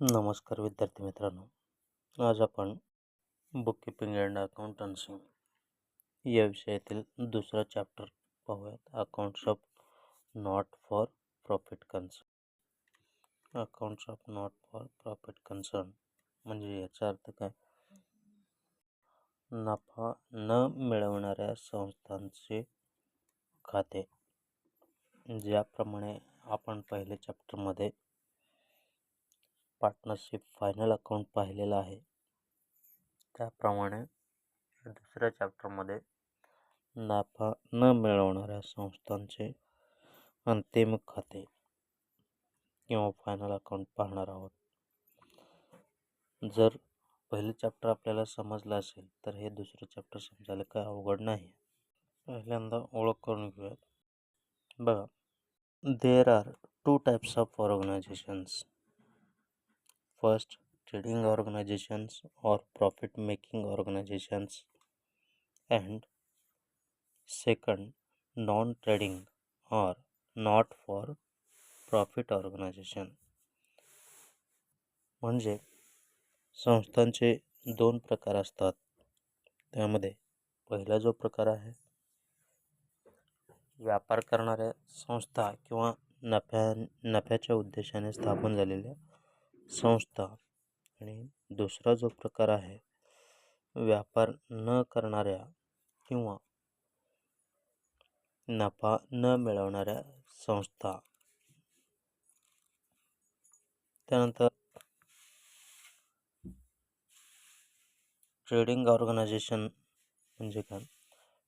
नमस्कार विद्यार्थी मित्रांनो. आज आपण बुककीपिंग अँड अकाउंटन्सी या विषयातील दुसरा चॅप्टर पाहूयात. Accounts of not for profit concern accounts of not for profit concern म्हणजे याचा अर्थ काय? नफा न मिळवणाऱ्या संस्थांचे खाते. ज्याप्रमाणे आपण पहिल्या चॅप्टरमध्ये पार्टनरशिप फायनल अकाउंट पाहिलेलं आहे. त्याप्रमाणे दुसऱ्या चॅप्टरमध्ये नफा न मिळवणाऱ्या संस्थांचे अंतिम खाते किंवा फायनल अकाउंट पाहणार आहोत. जर पहिले चॅप्टर आपल्याला समजलं असेल तर हे दुसरं चॅप्टर समजायला काय अवघड नाही. पहिल्यांदा ओळख करून घेऊयात. बघा there are two types of organisations first trading organizations or profit making organizations and second non trading or not for profit organization म्हणजे संस्थांचे दोन प्रकार असतात त्यामध्ये पहिला जो प्रकार आहे व्यापार करणाऱ्या संस्था किंवा नफ्या नफ्याच्या उद्देशाने स्थापन झालेल्या संस्था आणि दुसरा जो प्रकार आहे, व्यापार न करणाऱ्या किंवा नफा न मिळवणाऱ्या संस्था. त्यानंतर ट्रेडिंग ऑर्गनायझेशन म्हणजे काय?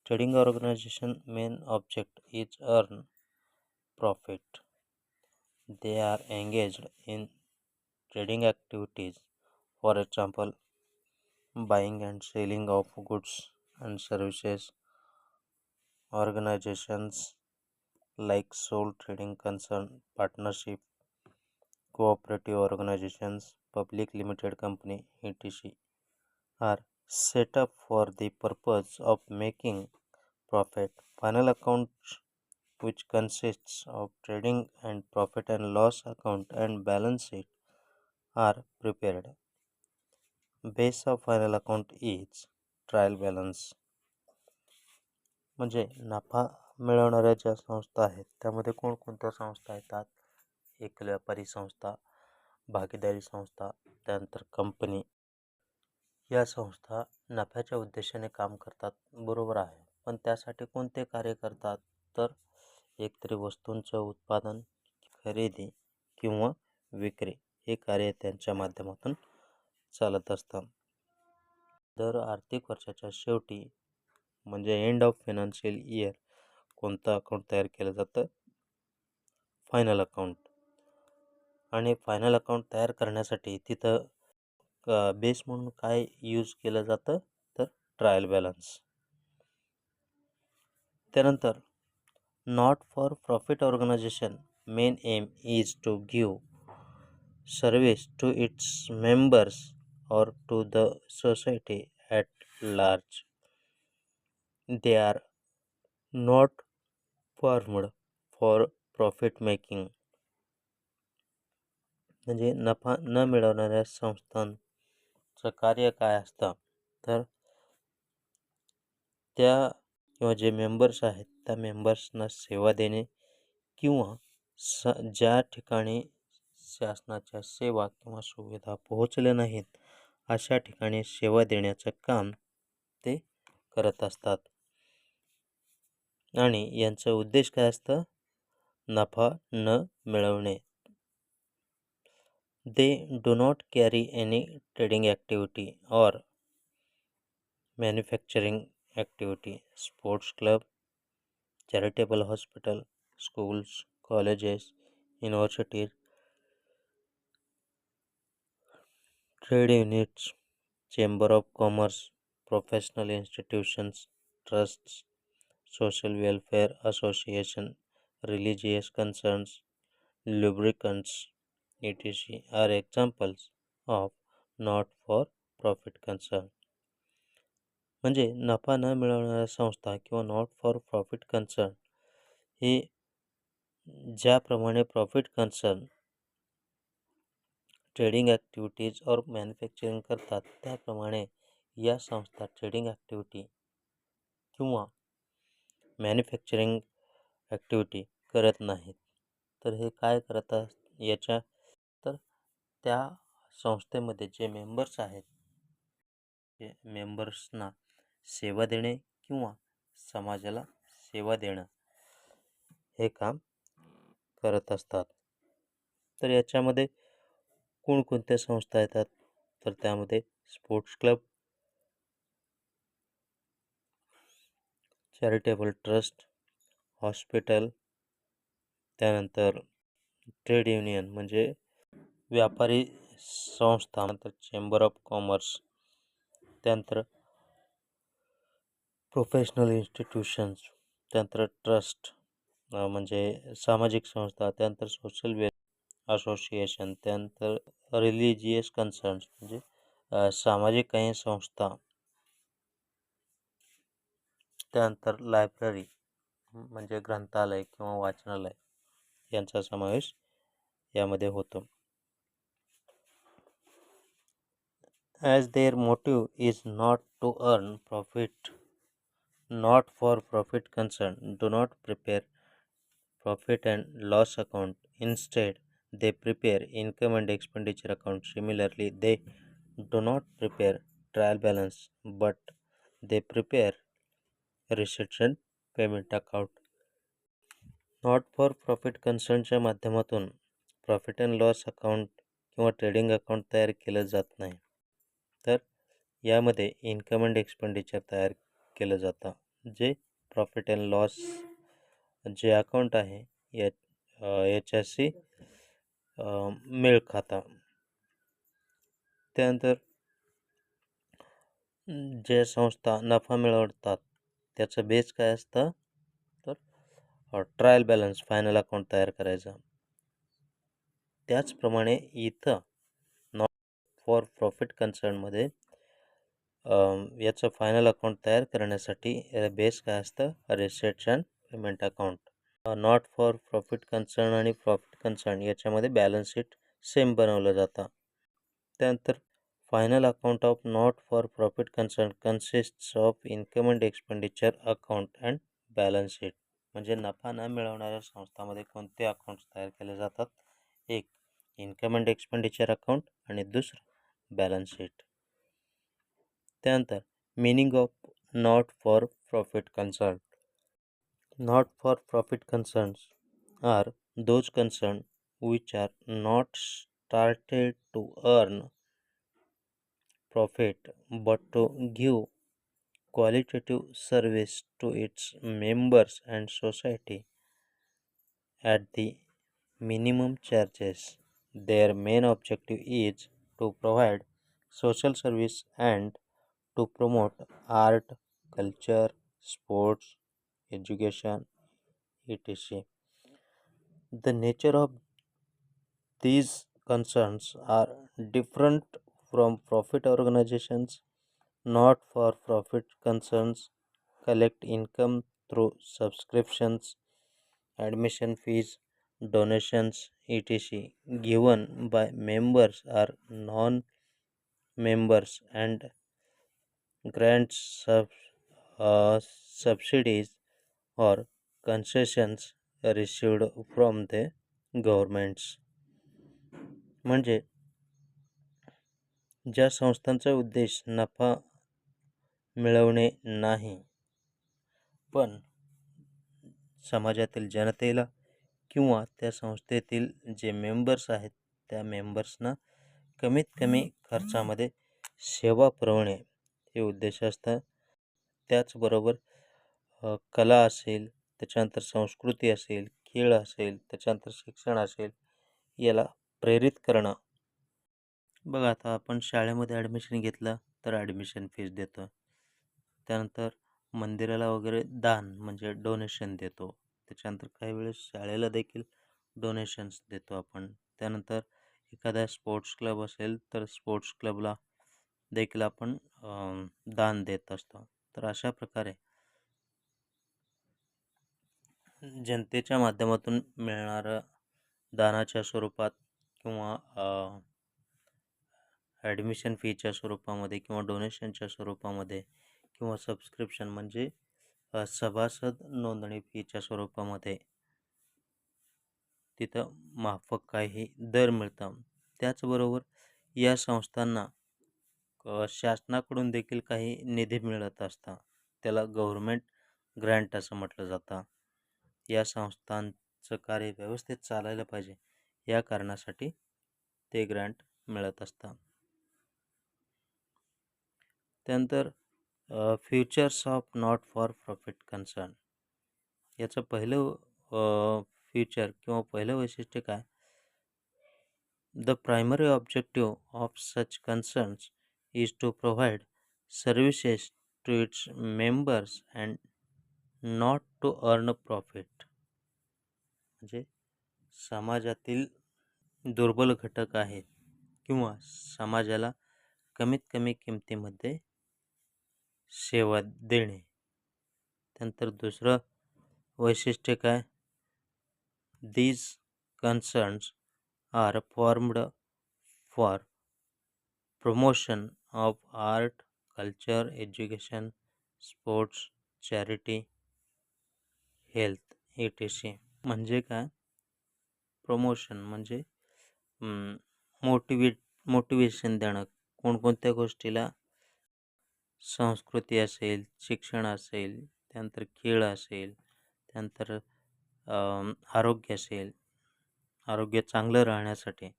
Trading organisation main object is earn profit they are engaged in trading activities. For example buying and selling of goods and services. Organizations like sole trading concern partnership cooperative organizations public limited company etc are set up for the purpose of making profit. Final account which consists of trading and profit and loss account and balance sheet are prepared. Base of final account is trial balance. म्हणजे नफा मिळवणाऱ्या ज्या संस्था आहेत त्यामध्ये कोणकोणत्या संस्था येतात? एक व्यापारी संस्था भागीदारी संस्था त्यानंतर कंपनी. या संस्था नफ्याच्या उद्देशाने काम करतात बरोबर आहे. पण त्यासाठी कोणते कार्य करतात? तर एकतरी वस्तूंचं उत्पादन खरेदी किंवा विक्री. हे कार्य त्यांच्या माध्यमातून चालत असतं. दर आर्थिक वर्षाच्या शेवटी म्हणजे एंड ऑफ फायनान्शियल इयर कोणतं अकाउंट तयार केलं जातं? फायनल अकाउंट आणि फायनल अकाउंट तयार करण्यासाठी तिथं बेस म्हणून काय यूज केलं जातं? तर ट्रायल बॅलन्स त्यानंतर not for profit organisation main aim is to give service to its members or to the society at large. They are not formed for profit making. म्हणजे नफा न मिळवणाऱ्या संस्थांचं कार्य काय असतं तर त्या किंवा जे मेंबर्स आहेत त्या मेंबर्सना सेवा देणे किंवा स ज्या ठिकाणी शासनाच्या सेवा किंवा सुविधा पोहोचल्या नाहीत अशा ठिकाणी सेवा देण्याचं काम ते करत असतात. आणि यांचं उद्देश काय असतं? नफा न मिळवणे. They do not carry any trading activity or manufacturing activity sports club charitable hospital schools colleges universities trade units chamber of commerce professional institutions trust social welfare association religious concerns lubricants etc are examples of not for profit concern म्हणजे नफा न मिळवणाऱ्या संस्था किंवा not for profit concern हे ज्याप्रमाणे profit concern trading activities और manufacturing करतात. त्याप्रमाणे या संस्था ट्रेडिंग ॲक्टिव्हिटी किंवा मॅन्युफॅक्चरिंग ॲक्टिव्हिटी करत नाहीत. तर हे काय करत याच्या तर त्या संस्थेमध्ये जे मेंबर्स आहेत ते मेंबर्सना सेवा देणे किंवा समाजाला सेवा देणं हे काम करत असतात. तर याच्यामध्ये कोणकोणत्या संस्था येतात? तर त्यामध्ये sports club charitable trust hospital त्यानंतर ट्रेड युनियन म्हणजे व्यापारी संस्था नंतर चेंबर ऑफ कॉमर्स त्यानंतर प्रोफेशनल इन्स्टिट्यूशन्स त्यानंतर ट्रस्ट म्हणजे सामाजिक संस्था त्यानंतर सोशल वेल असोसिएशन त्यानंतर रिलिजियस कन्सर्न्स म्हणजे सामाजिक काही संस्था त्यानंतर लायब्ररी म्हणजे ग्रंथालय किंवा वाचनालय यांचा समावेश यामध्ये होतो. As their motive is not to earn profit not for profit concern do not prepare profit and loss account instead they prepare income and expenditure account similarly they do not prepare trial balance but they prepare receipts and payment account not for profit कन्सर्नच्या माध्यमातून profit and loss account किंवा trading account तयार केलं जात नाही तर यामध्ये income and expenditure तयार केलं जातं जे प्रॉफिट अँड लॉस जे अकाउंट आहे या याच्याशी मेळ खाता. त्यानंतर ज्या संस्था नफा मिळवतात त्याचं बेस काय असतं? तर ट्रायल बॅलन्स फायनल अकाउंट तयार करायचा. त्याचप्रमाणे इथं नॉट फॉर प्रॉफिट कन्सर्नमध्ये याचं फायनल अकाउंट तयार करण्यासाठी बेस काय असतं? Receipts and payment account not for profit concern आणि प्रॉफिट कन्सर्न याच्यामध्ये बॅलन्स शीट सेम बनवलं जातं. त्यानंतर final account of not for profit concern consists of income and expenditure account and balance sheet म्हणजे नफा न मिळवणाऱ्या संस्थांमध्ये कोणते अकाउंट्स तयार केले जातात? एक इन्कम अँड एक्सपेंडिचर अकाउंट आणि दुसरं बॅलन्स शीट त्यानंतर meaning of not for profit concern not for profit concerns are those concerns which are not started to earn profit but to give qualitative service to its members and society at the minimum charges. Their main objective is to provide social service and to promote art, culture, sports, education, etc. The nature of these concerns are different from profit organizations. Not for profit concerns. Collect income through subscriptions admission fees donations etc. Given by members or non members and grants sub, uh, subsidies or concessions received from the governments म्हणजे ज्या संस्थांचा उद्देश नफा मिळवणे नाही पण समाजातील जनतेला किंवा त्या संस्थेतील जे मेंबर्स आहेत त्या मेंबर्सना कमीत कमी खर्चामध्ये सेवा पुरवणे हे उद्देश असतं. त्याचबरोबर कला असेल त्याच्यानंतर संस्कृती असेल खेळ असेल त्याच्यानंतर शिक्षण असेल याला प्रेरित करणं. बघा आता आपण शाळेमध्ये ॲडमिशन घेतलं तर ॲडमिशन फीज देतो त्यानंतर मंदिराला वगैरे दान म्हणजे डोनेशन देतो. त्याच्यानंतर काही वेळेस शाळेला देखील डोनेशन्स देतो आपण. त्यानंतर एखादा स्पोर्ट्स क्लब असेल तर स्पोर्ट्स क्लबला देखील आपण दान देत असतो. तर अशा प्रकारे जनतेच्या माध्यमातून मिळणारं दानाच्या स्वरूपात किंवा ॲडमिशन फीच्या स्वरूपामध्ये किंवा डोनेशनच्या स्वरूपामध्ये किंवा सबस्क्रिप्शन म्हणजे सभासद नोंदणी फीच्या स्वरूपामध्ये तिथं माफक काही दर मिळतं त्याचबरोबर या संस्थांना शासनाकडून देखील काही निधी मिळत असता त्याला गव्हर्मेंट ग्रँट असं म्हटलं जातं. या संस्थांचं कार्य व्यवस्थित चालायला पाहिजे. या कारणासाठी ते ग्रँट मिळत असतात. त्यानंतर features of not for profit concern याचं पहिलं फ्युचर किंवा पहिलं वैशिष्ट्य काय? The primary objective of such concerns is to provide services to its members and not to earn profit म्हणजे समाजातील दुर्बल घटक आहेत किंवा समाजाला कमीत कमी किमतीमध्ये सेवा देणे. त्यानंतर दुसरं वैशिष्ट्य काय? These concerns are formed for promotion of art culture education sports charity health E T C म्हणजे काय? प्रमोशन म्हणजे मोटिवेट मोटिवेशन देणं. कोणकोणत्या गोष्टीला संस्कृती असेल शिक्षण असेल त्यानंतर खेळ असेल त्यानंतर आरोग्य असेल आरोग्य चांगलं राहण्यासाठी.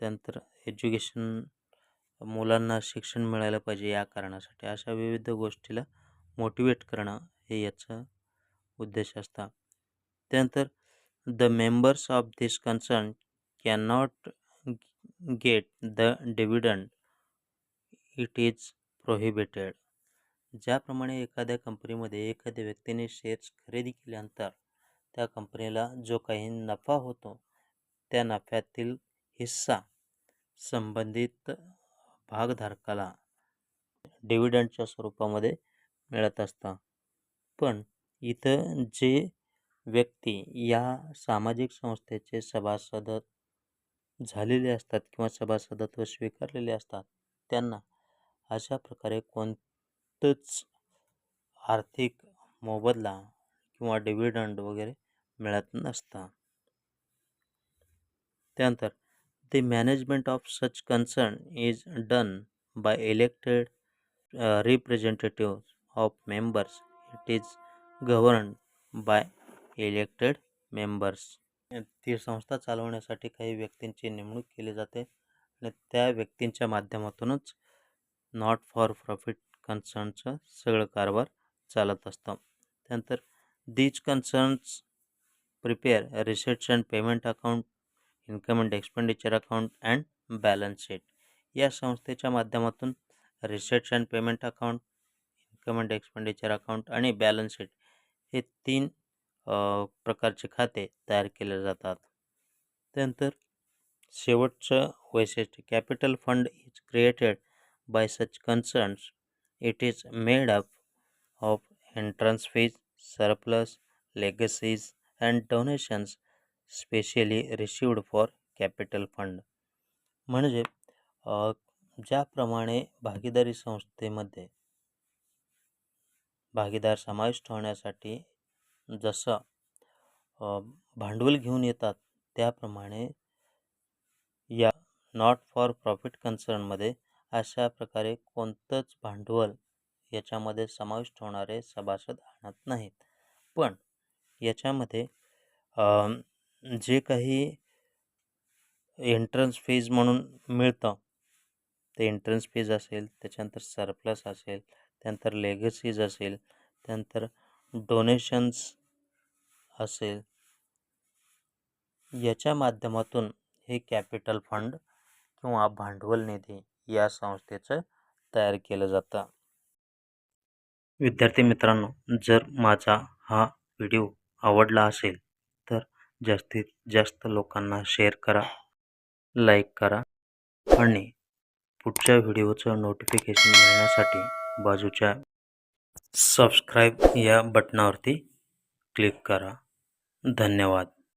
त्यानंतर एज्युकेशन मुलांना शिक्षण मिळायला पाहिजे या कारणासाठी. अशा विविध गोष्टीला मोटिवेट करणं हे याचं उद्देश असतात. त्यानंतर the members of this concern can not get the dividend it is prohibited ज्याप्रमाणे एखाद्या कंपनीमध्ये एखाद्या व्यक्तीने शेअर्स खरेदी केल्यानंतर त्या कंपनीला जो काही नफा होतो त्या नफ्यातील हिस्सा संबंधित भागधारकाला डिव्हिडंडच्या स्वरूपामध्ये मिळत असतं. पण इथं जे व्यक्ती या सामाजिक संस्थेचे सभासद झालेले असतात किंवा सभासदत्व स्वीकारलेले असतात त्यांना अशा प्रकारे कोणतंच आर्थिक मोबदला किंवा डिव्हिडंड वगैरे मिळत नसतं. त्यानंतर the management of such concern is done by elected representative of members it is govern by elected members. ती संस्था चालवण्यासाठी काही व्यक्तींची नेमणूक केली जाते आणि त्या व्यक्तींच्या माध्यमातूनच नॉट फॉर प्रॉफिट कन्सर्नचं सगळं कारभार चालत असतं. त्यानंतर these concerns prepare receipts and payment account income and expenditure account and balance sheet या संस्थेच्या माध्यमातून receipts and payment account income and expenditure account आणि बॅलन्स शीट हे तीन प्रकारचे खाते तयार केले जातात. त्यानंतर शेवटचं वैशिष्ट्य capital fund is created by such concerns. It is made up of entrance fees surplus legacies and donations specially received for capital fund. म्हणजे ज्याप्रमाणे भागीदारी संस्थेमध्ये भागीदार समाविष्ट होण्यासाठी जसं भांडवल घेऊन येतात त्याप्रमाणे या नॉट फॉर प्रॉफिट कन्सर्नमध्ये अशा प्रकारे कोणतंच भांडवल याच्यामध्ये समाविष्ट होणारे सभासद आणत नाहीत. पण याच्यामध्ये जे काही एंट्रन्स फीज म्हणून मिळतं ते एंट्रन्स फीज असेल त्याच्यानंतर सरप्लस असेल त्यानंतर लेगसीज असेल त्यानंतर डोनेशन्स असेल. याच्या माध्यमातून हे कॅपिटल फंड किंवा भांडवल निधी या संस्थेचं तयार केलं जातं. विद्यार्थी मित्रांनो जर माझा हा व्हिडिओ आवडला असेल तर जास्तीत जास्त लोकांना शेअर करा लाईक करा आणि पुढच्या व्हिडिओचं नोटिफिकेशन मिळण्यासाठी बाजूच्या सबस्क्राईब या बटनावरती क्लिक करा. धन्यवाद.